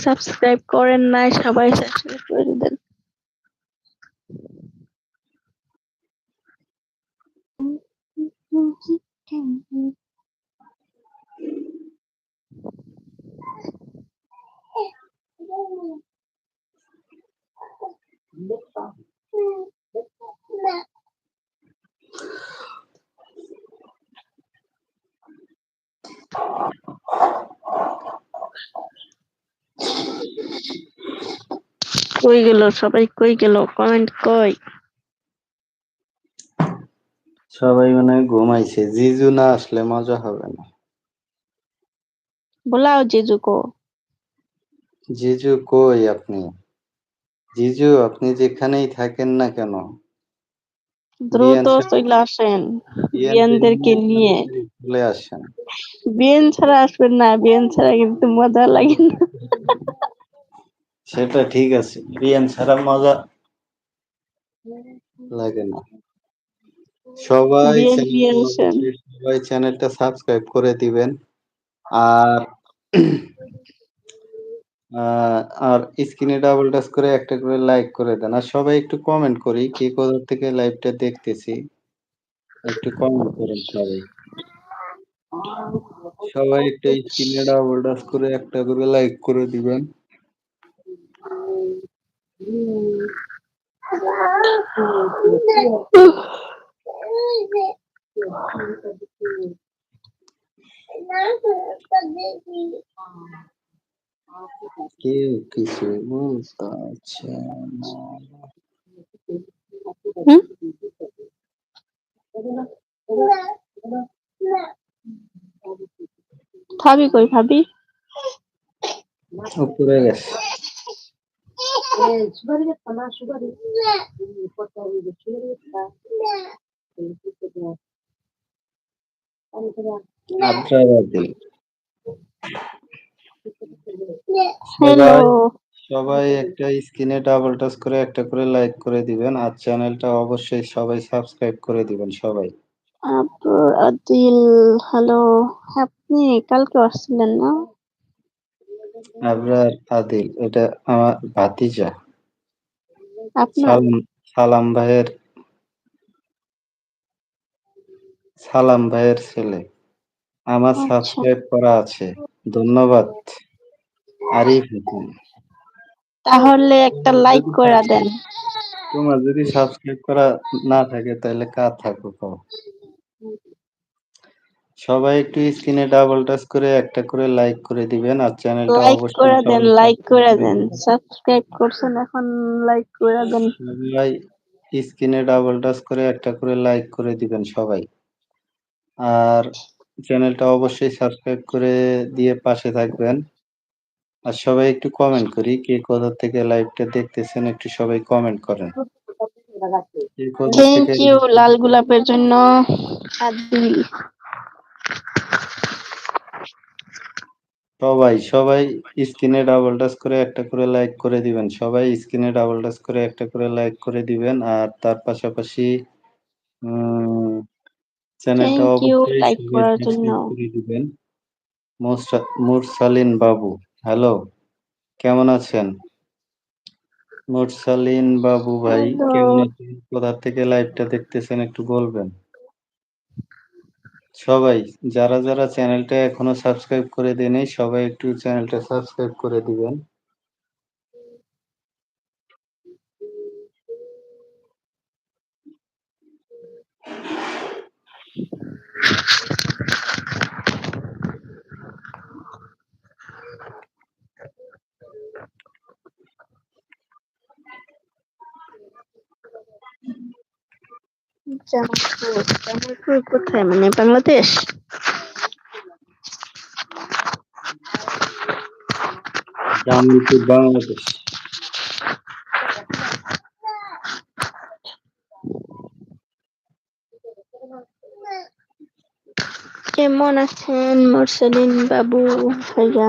Subscribe করেন নাই সবাই সাবস্ক্রাইব করে দেন। কই গেল? সবাই কই গেল? কমেন্ট কই? সবাই মানে ঘুমাইছে। জিজু না আসলে মজা হবে না। বলাও জিজু কো। জিজু কই আপনি? জিজু আপনি যেখানেই থাকেন না কেন? দ্রুত চলে আসেন। বিয়ানদেরকে নিয়ে। চলে আসেন। বিয়ান ছাড়া আসবেন না। বিয়ান ছাড়া কিন্তু মজা লাগে না। সেটা ঠিক আছে। বিয়ান ছাড়া মজা লাগে না। সবাই সবাই চ্যানেলটা সাবস্ক্রাইব করে দিবেন। আর আর স্ক্রিনে ডাবল টাচ করে একটা করে লাইক করে দেন। আর সবাই একটু কমেন্ট করি কে কোথা থেকে লাইভটা দেখতেছি। একটু কমেন্ট করেন সবাই। সবাই একটু স্ক্রিনে ডাবল টাচ করে একটা করে লাইক করে দিবেন। Eu que se gusta, te amo. 밥이 거의 밥이? 어, 그래야겠어. সবাই সবাই একটা স্ক্রিনে ডাবল টাচ করে একটা করে লাইক করে দিবেন। আর চ্যানেলটা অবশ্যই সবাই সাবস্ক্রাইব করে দিবেন সবাই। আব্দুল আদিল হ্যালো আপনি কালকে আসছিলেন না? আবরার আদিল এটা আমার ভাতিজা। আপনার? সালাম সালাম ভাইয়ের সালাম ভাইয়ের ছেলে। আমার আচ্ছা। সাবস্ক্রাইব করা আছে। ধন্যবাদ। আরিফ হোসেন। তাহলে একটা লাইক করে দেন। তোমার যদি সাবস্ক্রাইব করা না থাকে তাহলে কার থাকো কও? সবাই একটু স্ক্রিনে ডাবল টাচ করে একটা করে লাইক করে দিবেন আর চ্যানেলটা লাইক অবশ্যই করে দেন লাইক করে দেন। সাবস্ক্রাইব করছেন এখন লাইক করে দেন। সবাই স্ক্রিনে ডাবল টাচ করে একটা করে লাইক করে দিবেন সবাই। আর চ্যানেলটা অবশ্যই সাবস্ক্রাইব করে দিয়ে পাশে থাকবেন। আর সবাই একটু কমেন্ট করি কে কোথা থেকে লাইভটা দেখতেছেন একটু সবাই কমেন্ট করেন। থ্যাংক থেকে ইউ লাল গোলাপের জন্য। আদিল সবাই সবাই স্ক্রিনে ডাবল টাচ করে একটা করে লাইক করে দিবেন। সবাই স্ক্রিনে ডাবল টাচ করে একটা করে লাইক করে দিবেন আর তার পাশাপাশি চ্যানেলটা অবশ্যই দিবেন। মুরসালিন বাবু হ্যালো কেমন আছেন? মুরসালিন বাবু ভাই. কেমন আছেন? কোথা থেকে লাইভটা দেখতেছেন একটু বলবেন? সবাই যারা যারা চ্যানেলটা এখনও সাবস্ক্রাইব করে দেয়নি সবাই একটু চ্যানেলটা সাবস্ক্রাইব করে দিবেন। জামালপুর জামালপুর কোথায়? মানে বাংলাদেশ? জামালপুর বাংলাদেশ। কেমন আছেন মুরসালিন বাবু ভাইয়া?